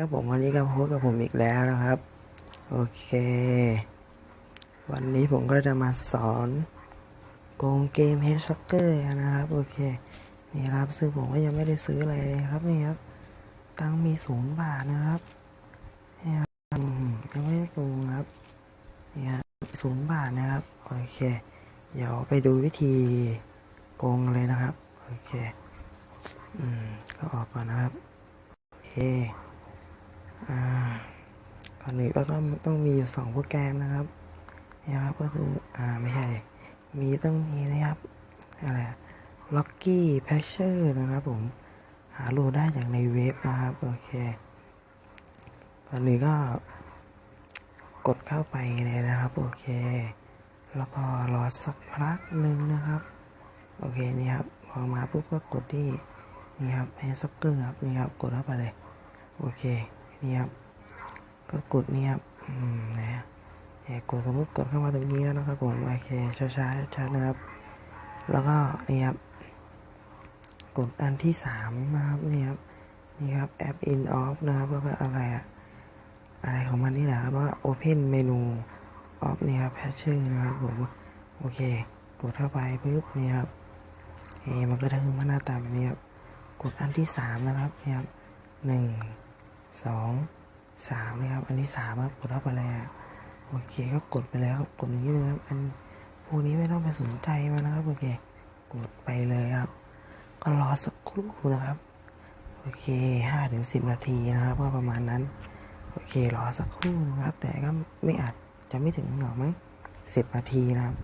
ครับผมวันนี้ก็พบกับผมอีกแล้วนะครับ โอเค วันนี้ผมก็จะมาสอนโกงเกมเฮดซ็อกเกอร์นะครับ โอเค นี่ครับซึ่งผมก็ยังไม่ได้ซื้ออะไรเลยครับนี่ครับ ตังมีศูนย์บาทนะครับนี่ครับยังไม่ได้โกงครับนี่ครับศูนย์บาทนะครับ โอเค เดี๋ยวไปดูวิธีโกงเลยนะครับ โอเค อืมก็ออกก่อนนะครับ โอเคอ่า ก่อนอื่นก็ต้องต้องมีอยู่สองโปรแกรมนะครับเนี่ยครับก็คืออ่าไม่ใช่มีต้องมีนะครับอะไร Lucky Patcher นะครับผมหาโหลดได้จากในเว็บนะครับ โอเคก่อนอื่นก็กดเข้าไปเลยนะครับ โอเค แล้วก็รอสักพักหนึ่งนะครับ โอเคนี่ครับพอมาปุ๊บก็กดที่นี่ครับให้ซ็อกเกอร์ครับนี่ครับกดเข้าไปเลย โอเค นี่ครับ ก็กดนี่ครับนะฮะเอ่อกดสมมติกดเข้ามาตรงนี้แล้วนะครับผมโอเคช้าช้าๆชัดนะครับ แล้วก็นี่ครับ กดอันที่สามนะครับนี่ครับนี่ครับแอป in off นะครับแล้วก็อะไรอะอะไรของมันนี่แหละครับว่า open menu off นี่ครับ patcher นะครับผมโอเค กดเข้าไปปุ๊บนี่ครับเอ้มันก็จะขึ้นมาหน้าตาแบบนี้ครับกดอันที่สามนะครับนี่ครับหนึ่ง สองสามนะครับ อันที่สามครับกดเข้าไปเลยโอเคก็กดไปแล้วครับกดอย่างนี้เลยครับ อันพวกนี้ไม่ต้องไปสนใจมันนะครับโอเค กดไปเลยครับ ก็รอสักครู่นะครับ โอเคห้าถึงสิบนาทีนะครับก็ประมาณนั้น โอเครอสักครู่นะครับ แต่ก็ไม่อาจจะไม่ถึงหรอกมั้งสิบนาทีนะครับ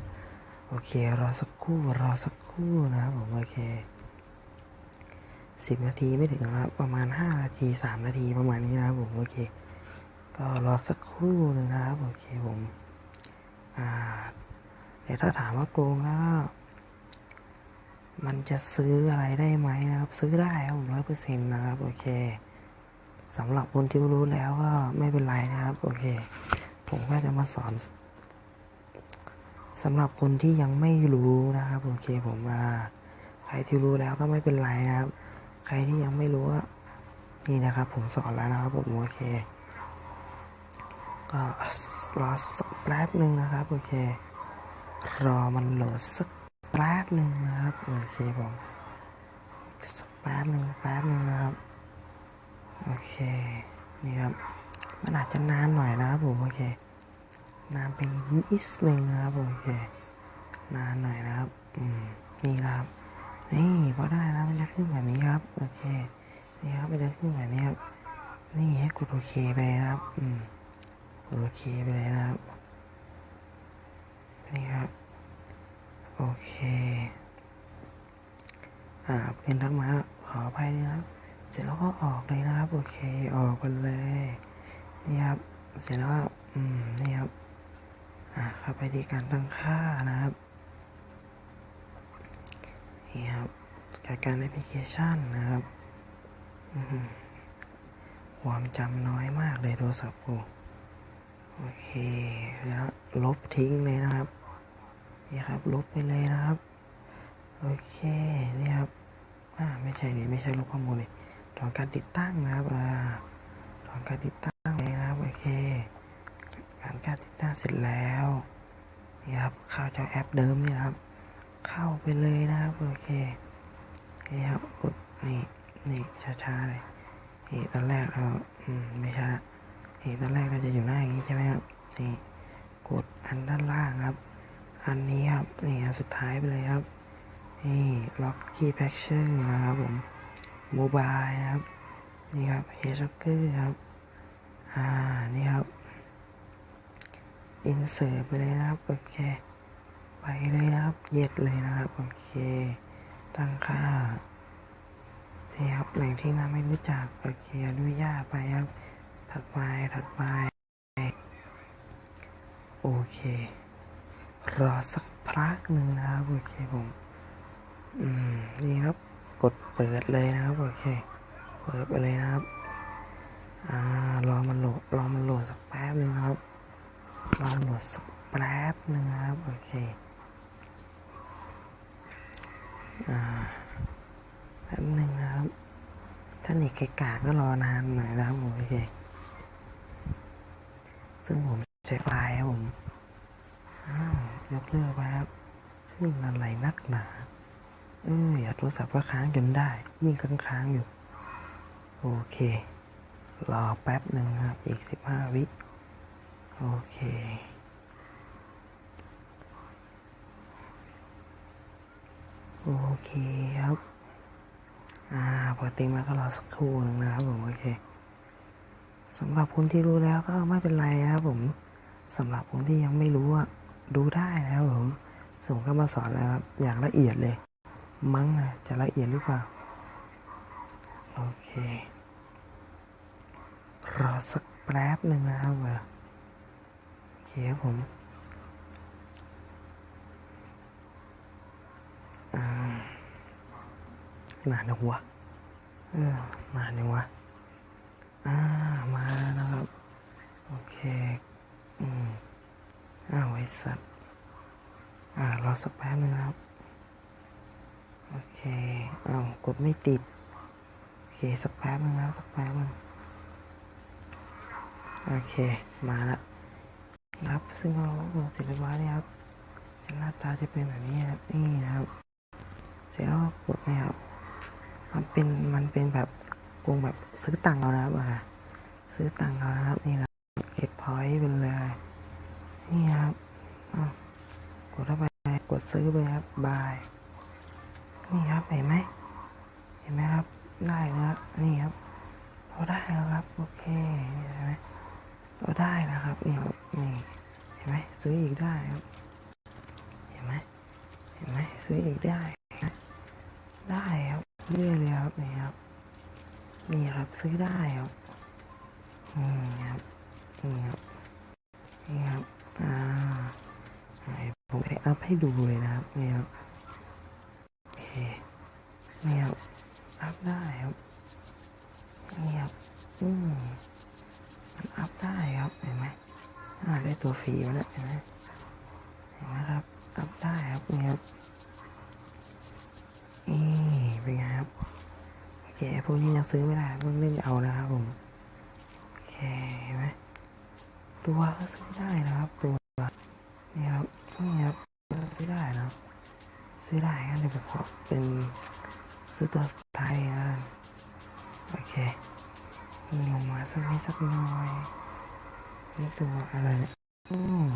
โอเครอสักครู่รอสักครู่นะครับผมโอเค สิบนาทีไม่ถึงครับประมาณห้านาทีสามนาทีประมาณนี้นะครับผมโอเค ก็รอสักครู่หนึงนะครับโอเคผมอ่าแต่ถ้าถามว่าโกงแล้วมันจะซื้ออะไรได้ไหมนะครับ ซื้อได้ครับผมร้อยเปอร์เซ็นต์นะครับโอเคสำหรับคนที่รู้แล้วก็ไม่เป็นไรนะครับ โอเค ผมก็จะมาสอนสำหรับคนที่ยังไม่รู้นะครับ โอเคผมว่าใครที่รู้แล้วก็ไม่เป็นไรนะครับ ใครที่ยังไม่รู้ก็นี่นะครับ ผมสอนแล้วนะครับผมโอเค ก็รอสักแป๊บหนึ่งนะครับโอเค รอมันโหลดสักแป๊บหนึ่งนะครับโอเคผมสักแป๊บหนึ่งแป๊บหนึ่งนะครับโอเคนี่ครับมันอาจจะนานหน่อยนะครับผมโอเคนานไปนิดนึงนะครับโอเคนานหน่อยนะครับ อืมนี่นะครับ นี่พอได้แล้วมันจะขึ้นแบบนี้ครับโอเคนี่ครับมันจะขึ้นแบบนี้ครับนี่ให้กดโอเคไปนะครับ อืมกดโอเคไปเลยนะครับนี่ครับโอเคอ่าเพื่อนทักมาขออภัยนะครับ เสร็จแล้วก็ออกเลยนะครับ โอเคออกกันเลยนี่ครับ เสร็จแล้วอืมนี่ครับอ่าเข้าไปที่การตั้งค่านะครับ นี่ครับจากการแอปพลิเคชันนะครับความจำน้อยมากเลยโทรศัพท์กูโอเคแล้วลบทิ้งเลยนะครับนี่ครับ ลบไปเลยนะครับ โอเคนี่ครับอ่าไม่ใช่นี่ไม่ใช่ลบข้อมูลนี่ถอนการติดตั้งนะครับอ่าถอนการติดตั้งเลยนะครับโอเคการการติดตั้งเสร็จแล้วนี่ครับเข้าจ้าแอปเดิมนี่นะครับ เข้าไปเลยนะครับ โอเคนี่ครับกดนี่นี่ช้าๆเลยนี่ตอนแรกเราอืมไม่ช่ละนี่ตอนแรกเราจะอยู่หน้าอย่างนี้ใช่ไหมครับนี่กดอันด้านล่างครับ อันนี้ครับนี่อันสุดท้ายไปเลยครับนี่ล็อกคีย์แพคเชอร์นะครับผมโมบายนะครับนี่ครับเฮช็อกเกอร์ครับอ่านี่ครับอินเสิร์ตไปเลยนะครับโอเค ไปเลยนะครับ เย็ดเลยนะครับ โอเค ตั้งค่านี่ครับแหล่งที่มาไม่รู้จักโอเคอนุญาตไปครับ ถัดไปถัดไป โอเค รอสักพักหนึ่งนะครับ โอเคผม อืมนี่ครับ กดเปิดเลยนะครับ โอเค เปิดไปเลยนะครับ อ่ารอมันโหลด รอมันโหลดสักแป๊บหนึงครับ รอมันโหลดสักแป๊บหนึ่งครับ โอเค อ่า แป๊บหนึ่งนะครับ ถ้าถ้าเน็ตไกลๆก็รอนานหน่อยนะครับผมโอเคซึ่งผมใช้ไฟล์ครับผมยกเลิกไปครับ ซึ่งอะไรนักหนาเอออย่าโทรศัพท์ก็ค้างจนได้ ยิ่งค้างๆอยู่ โอเค รอแป๊บหนึ่งครับ อีกสิบห้าวิ โอเค โอเคครับ อ่า พอติงแล้วก็รอสักครู่หนึงนะครับผม โอเคสำหรับคนที่รู้แล้วก็ไม่เป็นไรครับผมสำหรับคนที่ยังไม่รู้อะดูได้นะครับผมส่งก็มาสอนแล้วครับอย่างละเอียดเลย มั้งนะจะละเอียดหรือเปล่า โอเค รอสักแป๊บหนึ่งนะครับโอเคครับผม อ่านานนะวะเออนานยังวะอ่ามาแล้วนะครับ โอเค อืมอ้าวไอ้สัตว์อ่ารอสักแป๊บนึงครับ โอเคอ้าวกดไม่ติด โอเค สักแป๊บนึงครับสักแป๊บนึงโอเค มาละครับ ซึ่งเราเสร็จเรียบร้อยแล้วครับหน้าตาจะเป็นแบบนี้ครับ นี่นะครับ เสร็จแล้วก็กดนะครับ มันเป็นมันเป็นแบบกงแบบซื้อตังค์เอานะครับอ่าซื้อตังค์เอานะครับนี่แหละเก็บพอยต์ไปเลยนี่ครับกดเข้าไปกดซื้อไปครับบายนี่ครับเห็นไหมเห็นไหมครับได้แล้วนี่ครับเราได้แล้วครับโอเคเห็นไหมเราได้แล้วครับนี่ครับนี่เห็นไหมซื้ออีกได้ครับเห็นไหมเห็นไหมซื้ออีกได้ ได้ครับเรื่อยเลยครับนี่ครับนี่ครับซื้อได้ครับอืมครับนี่ครับนี่ครับอ่าไหนผมจะอัพให้ดูเลยนะครับนี่ครับโอเคนี่ครับอัพได้ครับนี่ครับอืมมันอัพได้ครับเห็นไหมอ่าได้ตัวฟรีมาแล้วเห็นไหมเห็นไหมครับ อัพได้ครับ นี่ครับ นี่เป็นไงครับ โอเคพวกนี้ยังซื้อไม่ได้ต้องเล่นเอานะครับผมโอเคไหมตัวก็ซื้อได้นะครับตัวนี่ครับนี่ครับซื้อได้นะครับซื้อได้งั้นเดี๋ยวผมขอเป็นซื้อตัวสุดท้ายนะโอเคลงมาสักนิดสักน่อยนี่ตัวอะไรเนี่ยอืม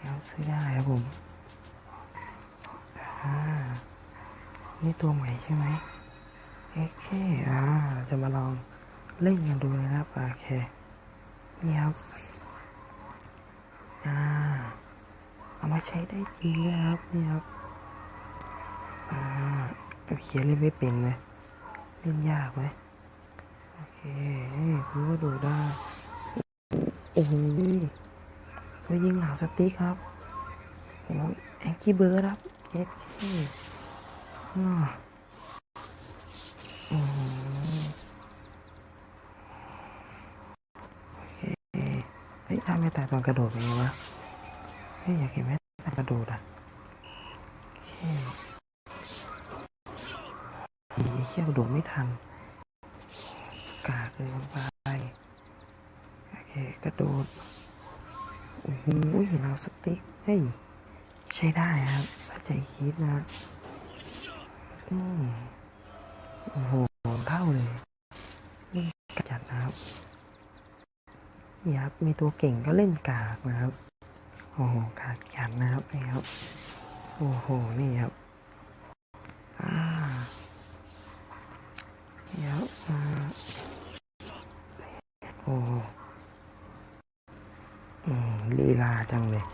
แล้วซื้อได้ครับผมอ่านี่ตัวใหม่ใช่ไหม โอเคอ่าเราจะมาลองเล่นกันดูเลยนะครับโอเคนี่ครับอ่าเอามาใช้ได้จริงเลยครับนี่ครับอ่าเขียนเล่นไม่เป็นไหมเล่นยากไหมโอเคคุณก็ดูได้โอ้โหเขายิงหลังสติ๊กครับโอ้แองกี้เบิร์ดครับเอ็กซี่อ่าอืมโอเค เฮ้ยถ้าไม่ตายตอนกระโดดเป็นไงวะเฮ้ยอยากเห็นไหมตอนกระโดดอะโอเคอีเขี้ยวโดดไม่ทันกากเลยไปโอเคกระโดดโอ้โหเราสติ๊กเฮ้ยใช้ได้ครับถ้าใจคิดนะอืมโอ้โหเท่าเลยนี่กระจัดนะครับ นี่ครับ มีตัวเก่งก็เล่นกากนะครับ โอ้โห กากจัดนะครับนี่ครับ โอ้โห นี่ครับอ้ายับอ่าโอ้ลีลาจังเลย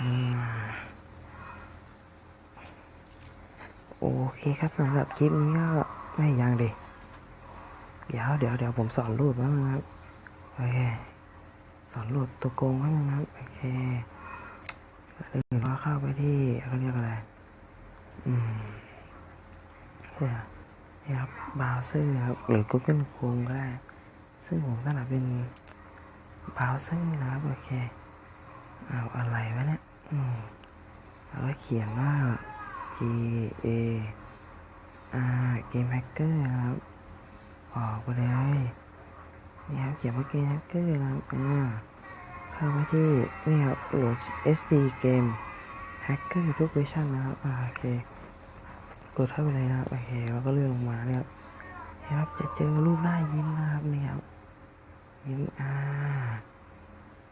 อืม โอเคครับสำหรับคลิปนี้ก็ไม่ยังดิเดี๋ยวเดี๋ยวเดี๋ยวผมสอนรูปแล้วนะครับโอเคสอนรูปตัวโกงแล้วนะครับโอเคเดี๋ยวเราเข้าไปที่เขาเรียกอะไรอืมเนี่ยนี่ครับบราวเซอร์ครับหรือ Google Chrome ก็ได้ ซึ่งผมถนัดเป็นบราวเซอร์นะครับโอเคเอาอะไรวะเนี่ยอืมแล้วก็เขียนว่า A R Game Hacker ครับ ออกไปเลย นี่ครับเขียนว่า Game Hacker นะครับอ่าเข้าไปที่ นี่ครับโหลด SD Game Hacker ทุกเวอร์ชันนะครับ อ่าโอเค กดเข้าไปเลยนะครับ โอเค แล้วก็เลื่อนลงมาเนี่ยครับนี่ครับ จะเจอรูปหน้ายิ้มนะครับนี่ครับ ยิ้มอ่า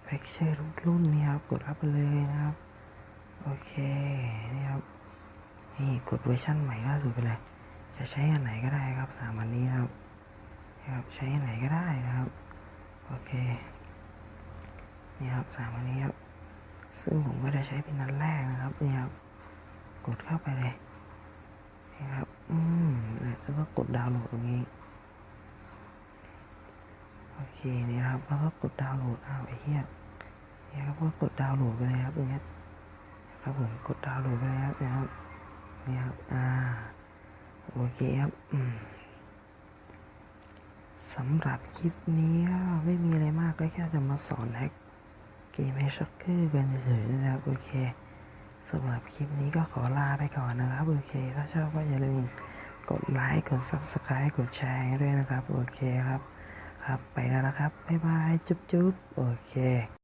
เฟกเชอร์ทุกรุ่นนี่ครับ กดเข้าไปเลยนะครับ โอเค นี่ครับ นี่กดเวอร์ชันใหม่ล่าสุดไปเลยจะใช้อันไหนก็ได้ครับสามอันนี้นะครับครับใช้อันไหนก็ได้นะครับโอเคนี่ครับสามอันนี้ครับซึ่งผมก็จะใช้เป็นอันแรกนะครับนี่ครับกดเข้าไปเลยนี่ครับอืมแล้วก็กดดาวน์โหลดตรงนี้โอเคนี่ครับแล้วก็กดดาวน์โหลดอ้าวไอ้เหี้ยนี่ครับก็กดดาวน์โหลดไปเลยครับอย่างเงี้ยครับผมกดดาวน์โหลดไปเลยครับนะครับ นี่ครับ อ่า โอเคครับสำหรับคลิปนี้ก็ไม่มีอะไรมากก็แค่จะมาสอนแฮกเกมให้ช็อกเกอร์กันเฉยๆนะครับ โอเคสำหรับคลิปนี้ก็ขอลาไปก่อนนะครับ โอเค ถ้าชอบก็อย่าลืมกดไลค์ กด Subscribe กดแชร์ด้วยนะครับ โอเคครับ ครับ ไปแล้วนะครับ บ๊ายบาย จุ๊บๆ โอเค